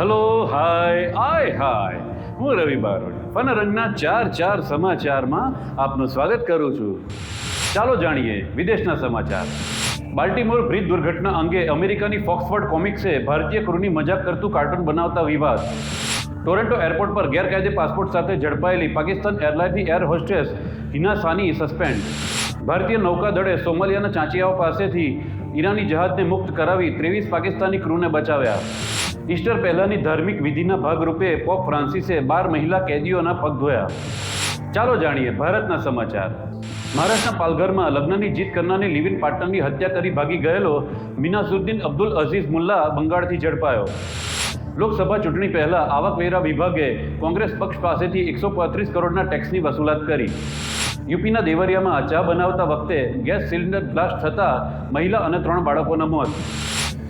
Hello hi આય હાય હું રવિ બારોટ. ફનરંગના ચાર ચાર સમાચારમાં આપનું સ્વાગત કરું છું. ચાલો જાણીએ વિદેશના સમાચાર. બાલ્ટીમોર બ્રિજ દુર્ઘટના અંગે અમેરિકાની ફોક્સફર્ડ કોમિક્સે ભારતીય ક્રૂની મજાક કરતું કાર્ટૂન બનાવતા વિવાદ. ટોરેન્ટો એરપોર્ટ પર ગેરકાયદે પાસપોર્ટ સાથે ઝડપાયેલી Pakistan એરલાઇનની air hostess Hina Sani suspend. ભારતીય નૌકાદળે સોમાલિયાના ચાંચિયાઓ પાસેથી ઈરાની જહાજને મુક્ત કરાવી ત્રેવીસ પાકિસ્તાની ક્રૂને બચાવ્યા. ઈસ્ટર પહેલાની ધાર્મિક વિધિના ભાગરૂપે પોપ ફ્રાન્સિસે બાર મહિલા કેદીઓના પગ ધોયા. ચાલો જાણીએ ભારતના સમાચાર. મહારાષ્ટ્રના પાલઘરમાં લગ્નની જીત કરનારની લિવિન પાર્ટનરની હત્યા કરી ભાગી ગયેલો મિનાસુદ્દીન અબ્દુલ અઝીઝ મુલ્લા બંગાળથી ઝડપાયો. લોકસભા ચૂંટણી પહેલા આવકવેરા વિભાગે કોંગ્રેસ પક્ષ પાસેથી એકસો પાંત્રીસ કરોડના ટેક્સની વસૂલાત કરી. યુપીના દેવરિયામાં ચા બનાવતા વખતે ગેસ સિલિન્ડર બ્લાસ્ટ થતાં મહિલા અને ત્રણ બાળકોના મોત.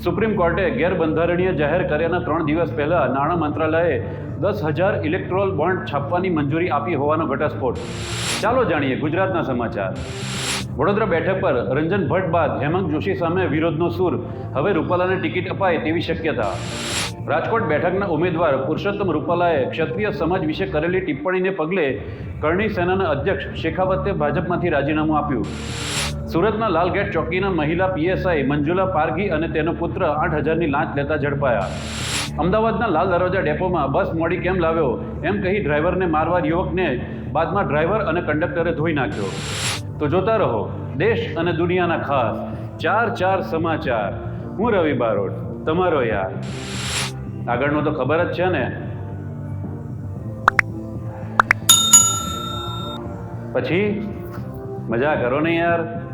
સુપ્રીમ કોર્ટે ગેરબંધારણીય જાહેર કર્યાના ત્રણ દિવસ પહેલા નાણાં મંત્રાલયે દસ હજાર ઇલેક્ટ્રોલ બોન્ડ છાપવાની મંજૂરી આપી હોવાનો ઘટસ્ફોટ. ચાલો જાણીએ ગુજરાતના સમાચાર. વડોદરા બેઠક પર રંજન ભટ્ટ બાદ હેમંત જોશી સામે વિરોધનો સૂર. હવે રૂપાલાને ટિકિટ અપાય તેવી શક્યતા. રાજકોટ બેઠકના ઉમેદવાર પુરુષોત્તમ રૂપાલાએ ક્ષત્રિય સમાજ વિશે કરેલી ટિપ્પણીને પગલે કરણી સેનાના અધ્યક્ષ શેખાવતે ભાજપમાંથી રાજીનામું આપ્યું. સુરતના લાલગેટ ચોકીના મહિલા પીએસઆઈ મંજુલા પારગી અને તેનો પુત્ર આઠ હજારની લાંચ લેતા ઝડપાયા. અમદાવાદના લાલ દરવાજા ડેપોમાં બસ મોડી કેમ લાવ્યો? એમ કહી ડ્રાઈવરને મારવા યુવકને બાદમાં ડ્રાઈવર અને કંડક્ટરે ધોઈ નાખ્યો. તો જોતા રહો, દેશ અને દુનિયાના ખાસ ચાર ચાર સમાચાર. હું રવિ બારોટ, તમારો યાર. આગળનું તો ખબર જ છે ને. પછી? મજા કરો ને યાર.